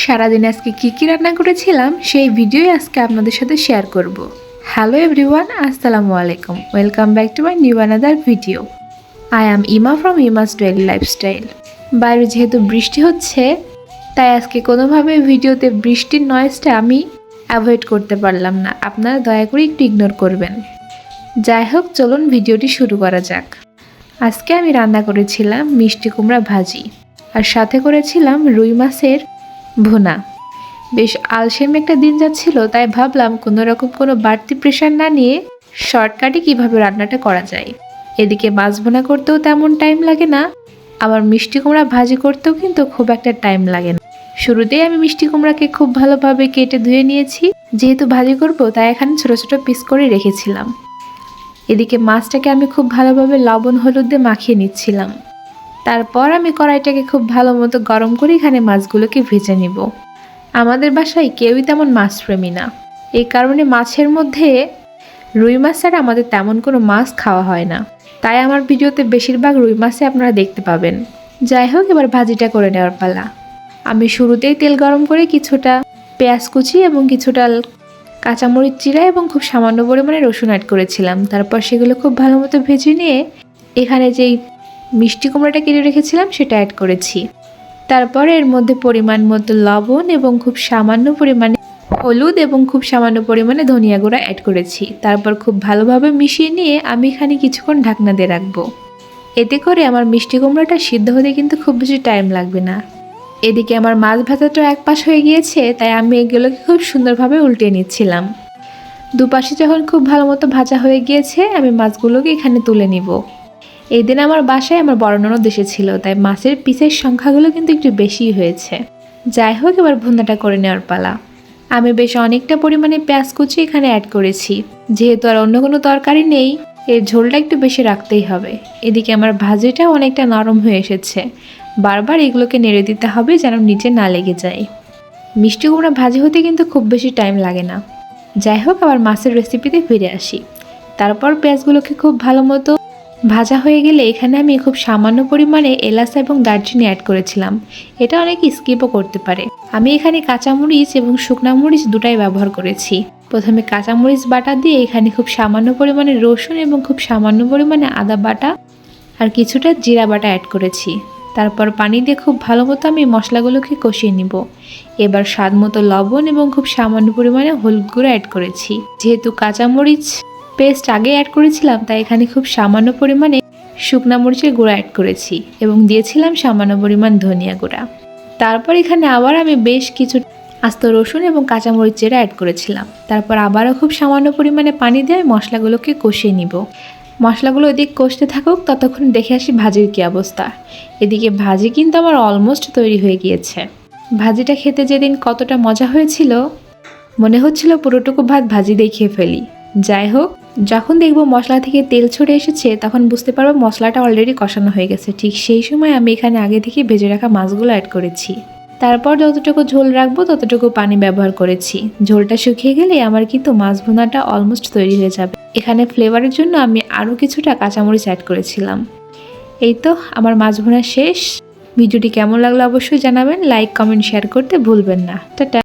সারাদিন আজকে কী কী রান্না করেছিলাম সেই ভিডিওই আজকে আপনাদের সাথে শেয়ার করব। হ্যালো এভরিওয়ান আসসালামু আলাইকুম। Welcome back to my new another video I am Ima from Ima's daily lifestyle বাইরে যেহেতু বৃষ্টি হচ্ছে, তাই আজকে কোনোভাবে ভিডিওতে বৃষ্টির নয়েজটা আমি অ্যাভয়েড করতে পারলাম না। আপনারা দয়া করে একটু ইগনোর করবেন। যাই হোক, চলুন ভিডিওটি শুরু করা যাক। আজকে আমি রান্না করেছিলাম মিষ্টি কুমড়া ভাজি। আর সাথে করেছিলাম রুই মাছের ভুনা। বেশ আলসেম একটা দিন যাচ্ছিল, তাই ভাবলাম কোনো রকম কোনো বাড়তি প্রেশার না নিয়ে শর্টকাটে কীভাবে রান্নাটা করা যায়। এদিকে মাছ ভুনা করতেও তেমন টাইম লাগে না, আবার মিষ্টি কুমড়া ভাজি করতেও কিন্তু খুব একটা টাইম লাগে না। শুরুতেই আমি মিষ্টি কুমড়াকে খুব ভালোভাবে কেটে ধুয়ে নিয়েছি, যেহেতু ভাজি করব তাই এখানে ছোটো ছোটো পিস করে রেখেছিলাম। এদিকে মাছটাকে আমি খুব ভালোভাবে লবণ, হলুদ দিয়ে মাখিয়ে নিচ্ছিলাম। তারপর আমি কড়াইটাকে খুব ভালো মতো গরম করে এখানে মাছগুলোকে ভেজে নিব। আমাদের বাসায় কেউই তেমন মাছ প্রেমী না। এই কারণে মাছের মধ্যে রুই মাছ ছাড়া আমাদের তেমন কোনো মাছ খাওয়া হয় না। তাই আমার ভিডিওতে বেশিরভাগ রুই মাছে আপনারা দেখতে পাবেন। যাই হোক, এবার ভাজিটা করে নেওয়ার পালা। আমি শুরুতেই তেল গরম করে কিছুটা পেঁয়াজ কুচি এবং কিছুটা কাঁচামরিচ চিরা এবং খুব সামান্য পরিমাণে রসুন অ্যাড করেছিলাম। তারপর সেগুলো খুব ভালো মতো ভেজে নিয়ে এখানে যেই মিষ্টি কুমড়াটা কেটে রেখেছিলাম, সেটা অ্যাড করেছি। তারপর এর মধ্যে পরিমাণ মতো লবণ এবং খুব সামান্য পরিমাণে হলুদ এবং খুব সামান্য পরিমাণে ধনিয়া গুঁড়া অ্যাড করেছি। তারপর খুব ভালোভাবে মিশিয়ে নিয়ে আমি এখানে কিছুক্ষণ ঢাকনা দিয়ে রাখব। এতে করে আমার মিষ্টি কুমড়াটা সিদ্ধ হতে কিন্তু খুব বেশি টাইম লাগবে না। এদিকে আমার মাছ ভাজাটা এক পাশ হয়ে গিয়েছে, তাই আমি এগুলোকে খুব সুন্দরভাবে উল্টে নিচ্ছিলাম। দুপাশে যখন খুব ভালো মতো ভাজা হয়ে গিয়েছে, আমি মাছগুলোকে এখানে তুলে নিব। এই দিন আমার বাসায় আমার বড় ননদ এসেছিল, তাই মাছের পিসের সংখ্যাগুলো কিন্তু একটু বেশি হয়েছে। যাই হোক, এবার ভুনাটা করে নেওয়ার পালা। আমি বেশ অনেকটা পরিমাণে পেঁয়াজ কুচি এখানে অ্যাড করেছি। যেহেতু আর অন্য কোনো তরকারি নেই, এর ঝোলটা একটু বেশি রাখতেই হবে। এদিকে আমার ভাজিটা অনেকটা নরম হয়ে এসেছে। বারবার এগুলোকে নেড়ে দিতে হবে যেন নিচে না লেগে যায়। মিষ্টি কুমড়া ভাজি হতে কিন্তু খুব বেশি টাইম লাগে না। যাই হোক, আবার মাছের রেসিপিতে ফিরে আসি। তারপর পেঁয়াজগুলোকে খুব ভালো মতো ভাজা হয়ে গেলে এখানে আমি খুব সামান্য পরিমাণে এলাচ এবং দারচিনি অ্যাড করেছিলাম। এটা অনেকে স্কিপও করতে পারে। আমি এখানে কাঁচামরিচ এবং শুকনা মরিচ দুটাই ব্যবহার করেছি। প্রথমে কাঁচামরিচ বাটা দিয়ে এখানে খুব সামান্য পরিমাণে রসুন এবং খুব সামান্য পরিমাণে আদা বাটা আর কিছুটা জিরা বাটা অ্যাড করেছি। তারপর পানি দিয়ে খুব ভালো মতো আমি মশলাগুলোকে কষিয়ে নিব। এবার স্বাদ মতো লবণ এবং খুব সামান্য পরিমাণে হলুদ গুঁড়ো অ্যাড করেছি। যেহেতু কাঁচামরিচ পেস্ট আগে অ্যাড করেছিলাম, তাই এখানে খুব সামান্য পরিমাণে শুকনা মরিচের গুঁড়া অ্যাড করেছি এবং দিয়েছিলাম সামান্য পরিমাণ ধনিয়া গুঁড়া। তারপর এখানে আবার আমি বেশ কিছু আস্ত রসুন এবং কাঁচামরিচ চেরা অ্যাড করেছিলাম। তারপর আবারও খুব সামান্য পরিমাণে পানি দিয়ে আমি মশলাগুলোকে কষিয়ে নিব। মশলাগুলো এদিক কষতে থাকুক, ততক্ষণ দেখে আসি ভাজির কী অবস্থা। এদিকে ভাজি কিন্তু আমার অলমোস্ট তৈরি হয়ে গিয়েছে। ভাজিটা খেতে যেদিন কতটা মজা হয়েছিল, মনে হচ্ছিল পুরোটুকু ভাত ভাজি দিয়ে খেয়ে ফেলি। যাই হোক, যখন দেখব মশলা থেকে তেল ছড়ে এসেছে, তখন বুঝতে পারব মশলাটা অলরেডি কষানো হয়ে গেছে। ঠিক সেই সময় আমি এখানে আগে থেকে ভেজে রাখা মাছগুলো অ্যাড করেছি। তারপর যতটুকু ঝোল রাখব, ততটুকু পানি ব্যবহার করেছি। ঝোলটা শুকিয়ে গেলে আমার কিন্তু মাছ ভুনাটা অলমোস্ট তৈরি হয়ে যাবে। এখানে ফ্লেভারের জন্য আমি আরও কিছুটা কাঁচামরিচ অ্যাড করেছিলাম। এই তো আমার মাছ ভুনা শেষ। ভিডিওটি কেমন লাগল অবশ্যই জানাবেন। লাইক কমেন্ট শেয়ার করতে ভুলবেন না। টাটা।